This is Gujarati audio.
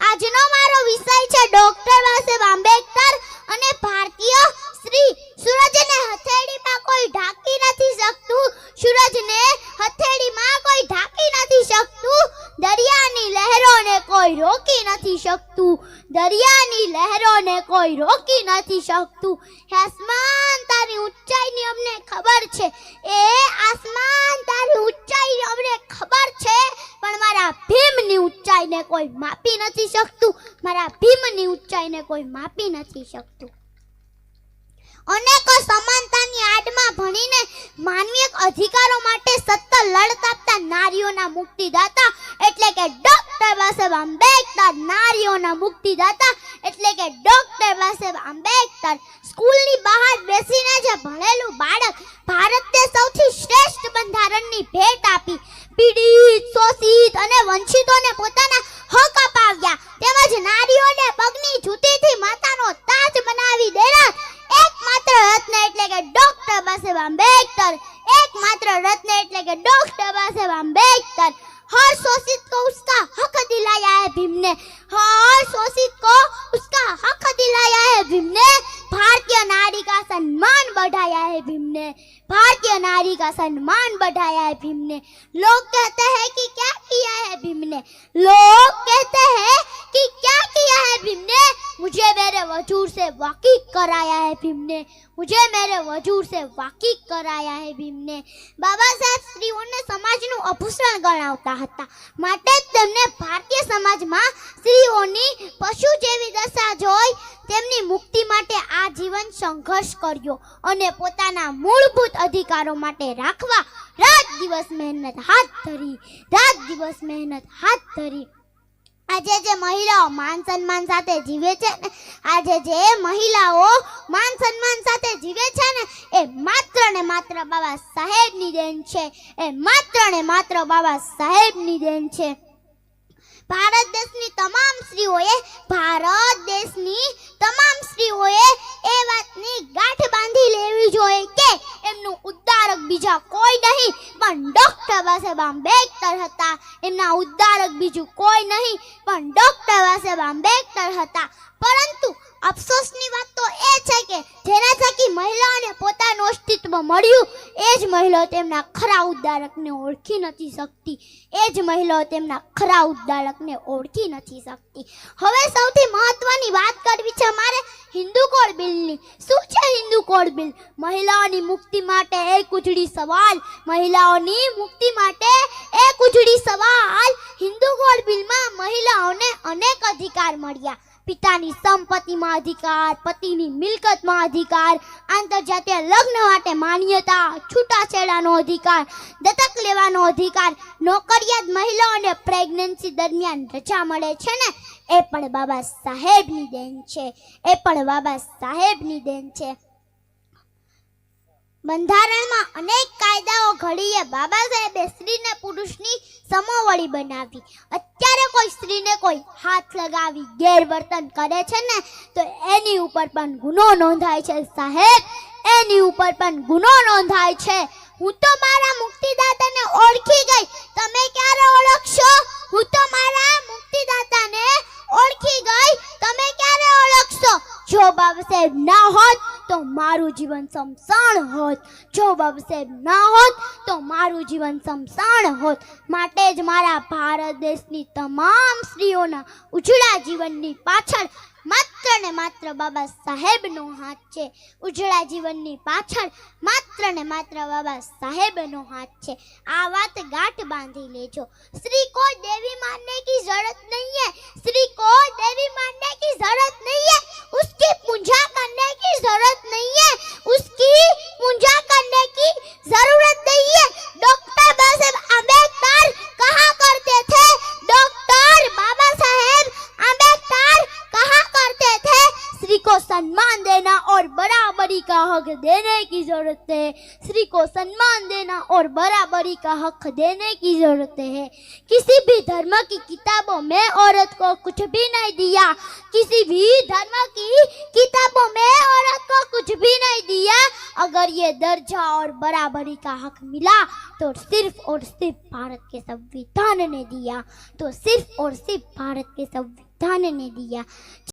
આજનો મારો વિષય છે ડોક્ટર બાબાસાહેબ આંબેડકર અને ભારતીય શ્રી સૂરજને હથેળીમાં કોઈ ઢાંકી નથી શકતું. સૂરજને હથેળીમાં કોઈ ઢાંકી નથી શકતું. દરિયાની લહેરોને કોઈ રોકી નથી શકતું. દરિયાની લહેરોને કોઈ રોકી નથી શકતું. આસમાન, તારી ઊંચાઈની અમને ખબર છે. એ આસમાન, તારી ઊંચાઈની અમને ખબર છે. પણ મારા ભીમની ઊંચાઈને કોઈ માપી નથી શકતું. મારા ભીમની ઊંચાઈને કોઈ માપી નથી શકતું. અનેક સમાનતાની આડમાં ભણીને માનવીય અધિકારો માટે સતત લડત આપતા નારીઓના મુક્તિદાતા એટલે કે ડોક્ટર બાબાસાહેબ આંબેડકર નારીઓના મુક્તિદાતા એટલે કે ડોક્ટર બાબાસાહેબ આંબેડકર સ્કૂલની બહાર બેસીને જે ભણેલું બાળક ભારતને સૌથી શ્રેષ્ઠ બંધારણની ભેટ આપી. પીડિત, શોષિત અને વંચિતોને પોતાના હક અપાવ્યા. તેમજ નારીઓને પગની જૂતીથી માતાનો તાજ બનાવી દેનાર એકમાત્ર રત્ન એટલે કે ડોક્ટર બાબાસાહેબ આંબેડકર. એકમાત્ર રત્ન એટલે કે ડોક્ટર બાબાસાહેબ આંબેડકર. हर शोषित को उसका हक दिलाया है भीम ने हर शोषित को उसका हक दिलाया है भीम ने भारतीय नारी का सम्मान बढ़ाया है भीम ने भारतीय नारी का सम्मान बढ़ाया है भीम ने लोग कहते हैं कि क्या किया है भीम ने लोग कहते हैं कि क्या किया है भीम ने मुझे मेरे वजूद से वाकिफ कराया है भीम ने मुझे मेरे वजूद से वाकिफ કરાયા હે ભીમને બાબા સાહેબ સ્ત્રીઓને સમાજનું આભૂષણ ગણાવતા હતા માટે જ તેમને સંઘર્ષ કર્યો અને પોતાના મૂળભૂત અધિકારો માટે રાખવા રાત દિવસ મહેનત હાથ ધરી, રાત દિવસ મહેનત હાથ ધરી. આજે જે મહિલાઓ માન સન્માન સાથે જીવે છે ને, આજે જે મહિલાઓ માન સન્માન સાથે જીવે છે ને, એ માત્ર ને માત્ર બાબા સાહેબની દેન છે, એ માત્ર ને માત્ર બાબા સાહેબની દેન છે. ભારત દેશની તમામ સ્ત્રીઓએ, ભારત દેશની તમામ સ્ત્રીઓએ એ વાતની ગાંઠ બાંધી લેવી જોઈએ કે એમનું ઉદ્ધારક બીજા કોઈ નહીં. પણ ડોક્ટર બાબાસાહેબ આંબેડકર હતા. એમના ઉદ્ધારક બીજું કોઈ નહીં. પણ ડોક્ટર બાબાસાહેબ આંબેડકર હતા. પરંતુ અફસોસની વાત તો એ છે કે જેના થકી મહિલાઓને પોતાનું અસ્તિત્વ મળ્યું, એ જ મહિલાઓ તેમના ખરા ઉદ્ધારકને ઓળખી નથી શકતી. એ જ મહિલાઓ તેમના ખરા ઉદ્ધારકને ઓળખી નથી શકતી. હવે સૌથી મહત્વની વાત કરવી છે મારે હિન્દુ કોડ બિલની. શું છે હિન્દુ કોડ બિલ? મહિલાઓની મુક્તિ માટે એક ઉજળી સવાલ. મહિલાઓની મુક્તિ માટે એક ઉજળી સવાલ. હિન્દુ કોડ બિલમાં મહિલાઓને અનેક અધિકાર મળ્યા. પિતાની સંપત્તિમાં અધિકાર, પતિની મિલકતમાં અધિકાર, આંતરજાતીય લગ્ન માટે માન્યતા, છૂટાછેડાનો અધિકાર, દત્તક લેવાનો અધિકાર, નોકરિયાત મહિલાઓને પ્રેગ્નન્સી દરમિયાન રજા મળે છે ને? એ પણ બાબા સાહેબની દેન છે. એ પણ બાબા સાહેબની દેન છે. બંધારણમાં અનેક કાયદાઓ ઘડીએ બાબા સાહેબે સ્ત્રીને પુરુષની સમોવડી બનાવી. કોઈ સ્ત્રીને કોઈ હાથ લગાવી ગેરવર્તન કરે છે ને, તો એની ઉપર પણ ગુનો નોંધાય છે સાહેબ. એની ઉપર પણ ગુનો નોંધાય છે. હું તો મારા મુક્તિદાતાને ઓળખી ગઈ. તમે ક્યારે ઓળખશો? હું તો મારા મુક્તિદાતાને ઓળખી ગઈ. તમે ક્યારે ઓળખશો? જો બાબા સાહેબ ના હોત તો મારું જીવન સમસાણ હોત. જો બાબા સાહેબ ના હોત, તો મારું જીવન સમસાણ હોત. માટે જ મારા ભારત દેશની તમામ સ્ત્રીઓના ઉજળા જીવનની પાછળ માત્ર ને માત્ર બાબા સાહેબનો હાથ છે. ઉજળા જીવનની પાછળ માત્ર ને માત્ર બાબા સાહેબનો હાથ છે. આ વાત ગાંઠ બાંધી લેજો. સ્ત્રી કોઈ દેવી માનને કી જરત નહીં હે. सम्मान देना और बराबरी का हक देने की ज़रूरत है। स्त्री को सम्मान देना और बराबरी का हक देने की ज़रूरत है। किसी भी धर्म की किताबों में औरत को कुछ भी नहीं दिया, किसी भी धर्म की किताबों में औरत को कुछ भी नहीं दिया, अगर ये दर्जा और बराबरी का हक मिला तो सिर्फ़ और सिर्फ़ भारत के संविधान ने दिया तो सिर्फ़ और सिर्फ़ भारत के संविधान ने दिया।